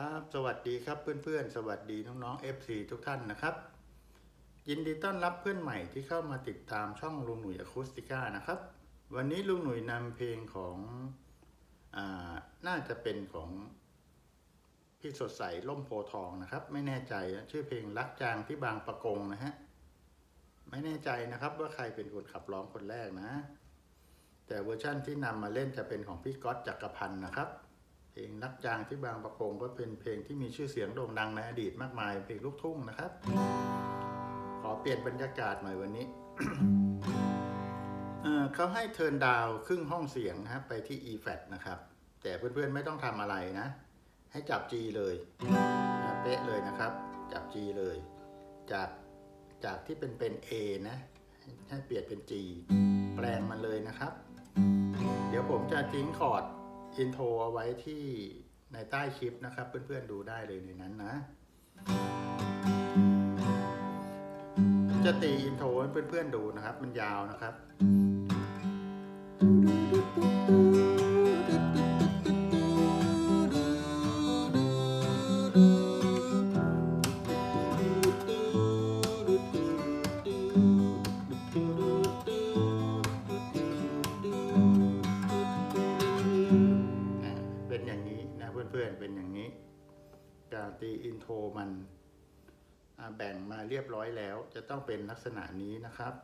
ครับสวัสดีครับเพื่อนๆ สวัสดีน้องๆ FC ทุกท่านนะครับ ยินดีต้อนรับเพื่อนใหม่ที่เข้ามาติดตามช่องลุงหนุ่ยอะคูสติก้านะครับ วันนี้ลุงหนุ่ยนำเพลงของอ่าน่าจะเป็นของพี่สดใสล่มโพทองนะครับ ไม่แน่ใจนะชื่อเพลงรักจางที่บางประกงนะฮะไม่แน่ใจนะครับว่าใครเป็นคนขับร้องคนแรกนะ แต่เวอร์ชั่นที่นำมาเล่นจะเป็นของพี่ก๊อตจักรพันธ์นะครับ เพลงรักจางที่บางประกงก็เป็นเพลงที่มีชื่อเสียงโด่งดังในอดีตมากมาย เพลงลูกทุ่งนะครับ ขอเปลี่ยนบรรยากาศหน่อยวันนี้เขาให้เทิร์นดาวครึ่งห้องเสียงนะครับไปที่ e f a t นะครับ แต่เพื่อนๆไม่ต้องทำอะไรนะ ให้จับ G เลยเป๊ะเลยนะครับ จับ G เลย จากจากที่เป็นเป็น A นะให้เปลี่ยนเป็น G แปลงมันเลยนะครับ เดี๋ยวผมจะทิ้งคอร์ด อินโทรเอาไว้ที่ในใต้คลิปนะครับ เพื่อนๆดูได้เลยในนั้นนะ จะตีอินโทรให้เพื่อนๆดูนะครับ มันยาวนะครับ ตีอินโทรมันแบ่งมาเรียบร้อยแล้ว จะต้องเป็นลักษณะนี้นะครับ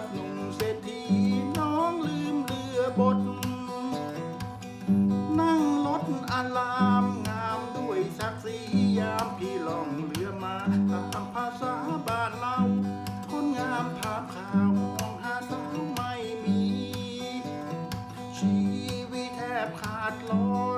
กับหนุ่มเศรษฐีน้องลืมเรือบท นั่งรถอารามงามด้วยศักดิ์ศรียามพี่ล่องเรือมาตามภาษาบ้านเราคนงามถามข่าวมองหาสาวไม่มี ชีวิตแทบขาดลอน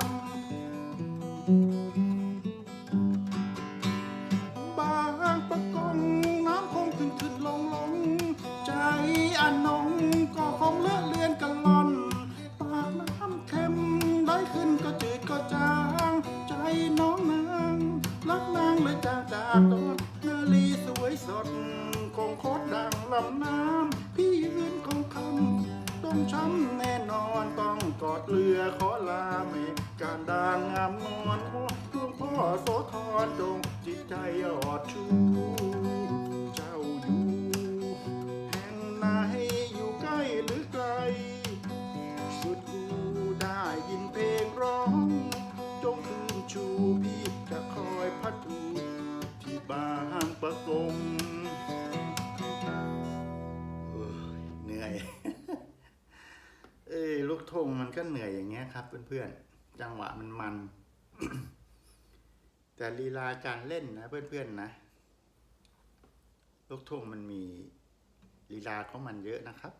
ก็เหนื่อยอย่างเงี้ยครับ เพื่อนๆ จังหวะมันมัน แต่ลีลาการเล่นนะ เพื่อนๆนะ ลูกทุ่งมันมีลีลาของมันเยอะนะครับ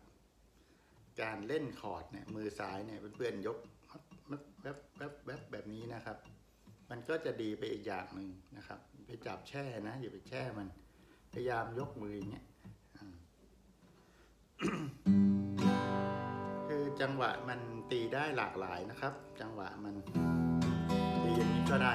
การเล่นคอร์ดเนี่ย มือซ้ายเนี่ยเพื่อนๆยกแวบแวบแวบแบบนี้นะครับ มันก็จะดีไปอีกอย่างหนึ่งนะครับ ไปจับแช่นะอย่าไปแช่มัน พยายามยกมืออย่างเงี้ยคือจังหวะมัน ตีได้หลากหลายนะครับ จังหวะมันตีอย่างนี้ก็ได้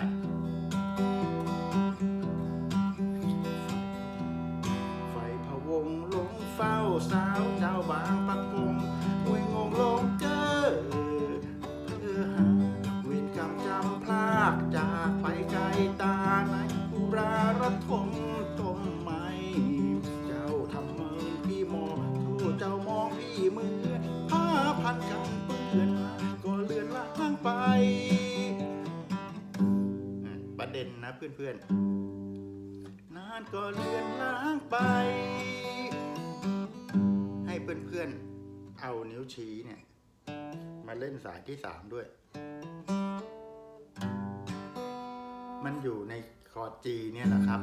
เพื่อนๆ นานก็เลือนล้างไป ให้เพื่อนเพื่อนเอานิ้วชี้เนี่ย มาเล่นสายที่สามด้วย มันอยู่ในคอร์ดจีเนี่ยแหละครับ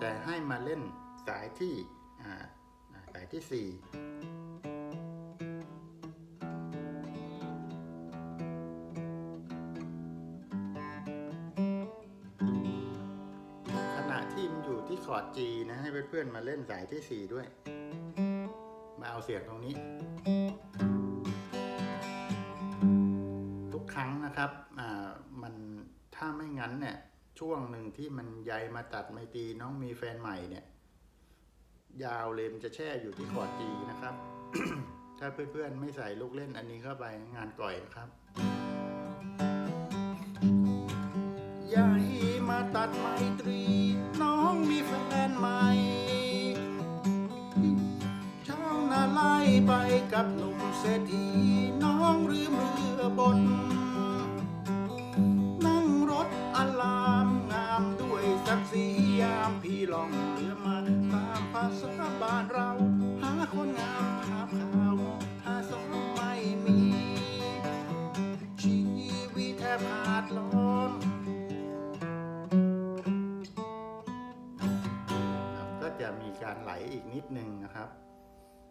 แต่ให้มาเล่นสายที่สายที่สี่ อยู่ที่คอร์ดจีนะ ให้เพื่อนๆมาเล่นสายที่สี่ด้วย มาเอาเสียงตรงนี้ ทุกครั้งนะครับ อ่า มันถ้าไม่งั้นเนี่ย ช่วงหนึ่งที่มันใยมาตัดไม่ตีน้องมีแฟนใหม่เนี่ย ยาวเลมจะแช่อยู่ที่คอร์ดจีนะครับ ถ้าเพื่อนๆไม่ใส่ลูกเล่นอันนี้เข้าไปงานก่อยนะครับยาย ตัดไมตรี น้องมีแฟนใหม่ ชาวนาไล่ไปกับหนุ่มเศรษฐีน้องรืมเรือบน นั่งรถอลามงามด้วยสักดิ์ศรียามพี่ลอง การไหลอีกนิดนึงนะครับ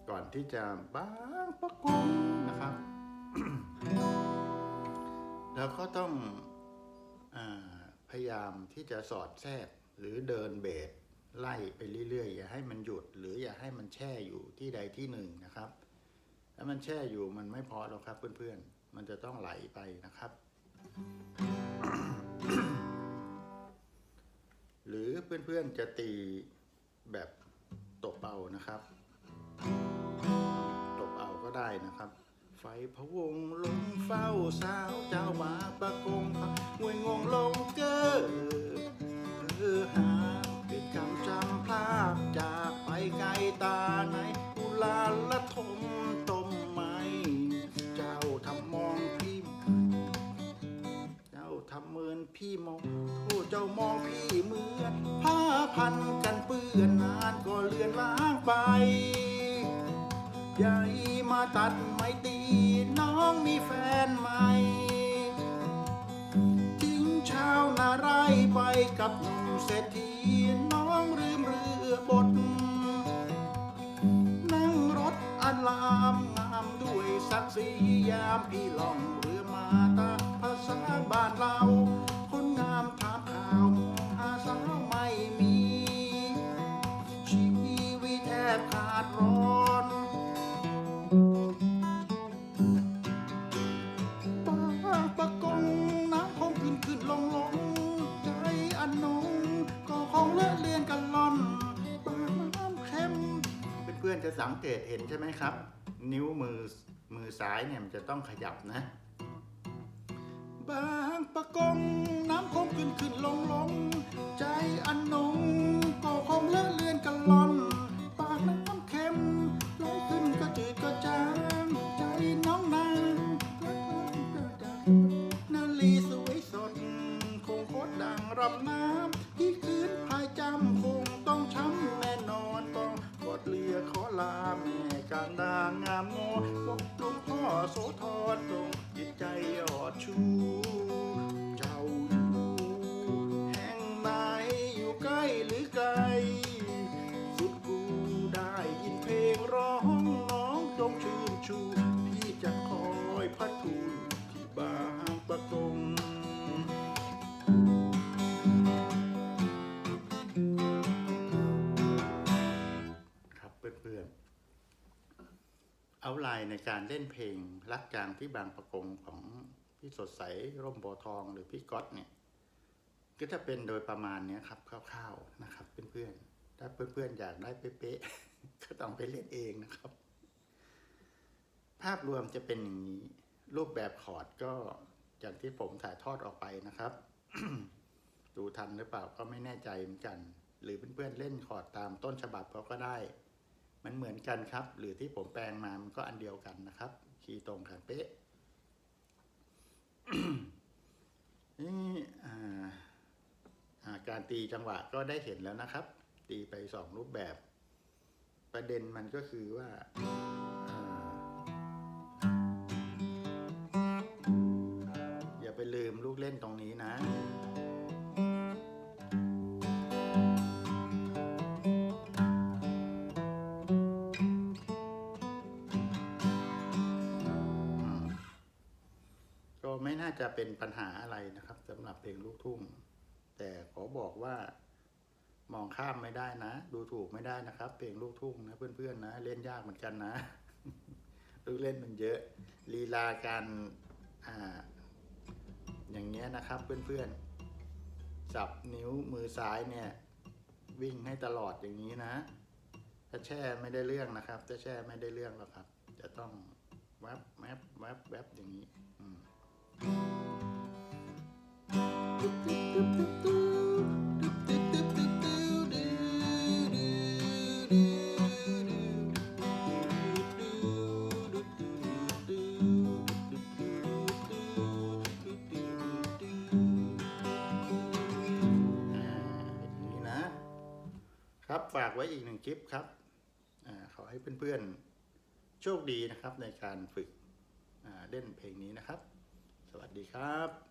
ก่อนที่จะบางประกงนะครับแล้วก็ต้องอพยายามที่จะสอดแทรกหรือเดินเบสไล่ไปเรื่อยๆ อย่าให้มันหยุด หรืออย่าให้มันแช่อยู่ที่ใดที่หนึ่งนะครับถ้ามันแช่อยู่มันไม่พอหรอกครับเพื่อนๆ มันจะต้องไหลไปนะครับ หรือเพื่อนๆจะตีแบบ ตบเอานะครับ ตบเอาก็ได้นะครับ ไฟพะวงลงเฝ้าสาวเจ้ามาประกงหวยงงลงเกอเออหาเป็นคำจำพลาดจากไปไกลตาไหนกุลาละทมต้มไม้เจ้าทำมองพี่ เจ้าทำเหมือนพี่มองโอ้เจ้ามองพี่เหมือนผ้าพันกันเปื้อนนา ยายมาตัดไม่ตีน้องมีแฟนใหม่ทิ้งชาวนาไร่ไปกับหนุ่มเศรษฐีน้องลืมเรือบท นั่งรถอันลามงามด้วยศักดิ์ศรียามพี่ล่องเรือมาตาภาษาบ้านเรา จะสังเกตเห็นใช่ไหมครับ นิ้วมือมือซ้ายเนี่ยมันจะต้องขยับนะ บางประกงน้ำคงขึ้นขึ้นลงลงใจอันนงก็คงเลอะเลือนกันล่อน เพื่อน เอาไลน์ในการเล่นเพลงรักจางที่บางประกงของพี่สดใสร่มโบทองหรือพี่ก๊อตเนี่ย ก็จะเป็นโดยประมาณนี้ครับคร่าวๆนะครับ เพื่อนๆ ถ้าเพื่อนๆอยากได้เป๊ะๆ ก็ต้องไปเล่นเองนะครับ ภาพรวมจะเป็นอย่างนี้ รูปแบบคอร์ดก็อย่างที่ผมถ่ายทอดออกไปนะครับ ดูทันหรือเปล่าก็ไม่แน่ใจเหมือนกัน หรือเพื่อนๆเล่นคอร์ดตามต้นฉบับเขาก็ได้ มันเหมือนกันครับ หรือที่ผมแปลงมามันก็อันเดียวกันนะครับ คีย์ตรงกันเป๊ะนี่การตีจังหวะก็ได้เห็นแล้วนะครับ ตีไปสองรูปแบบ ประเด็นมันก็คือว่าอย่าไปลืมลูกเล่นตรงนี้นะ ไม่น่าจะเป็นปัญหาอะไรนะครับสำหรับเพลงลูกทุ่ง แต่ขอบอกว่ามองข้ามไม่ได้นะ ดูถูกไม่ได้นะครับ เพลงลูกทุ่งนะเพื่อนๆนะ เล่นยากเหมือนกันนะลูกเล่นมันเยอะลีลาการอ่า อย่างเงี้ยนะครับ เพื่อนๆจับนิ้วมือซ้ายเนี่ย วิ่งให้ตลอดอย่างนี้นะ ถ้าแช่ไม่ได้เรื่องนะครับถ้าแช่ไม่ได้เรื่องหรอกครับ จะต้องแวบแวบแวบแวบอย่างนี้ อืม ครับฝากไว้อีกหนึ่งคลิปครับอขอให้เพื่อนๆ โชคดีนะครับในการฝึกเล่นเพลงนี้นะครับ สวัสดีครับ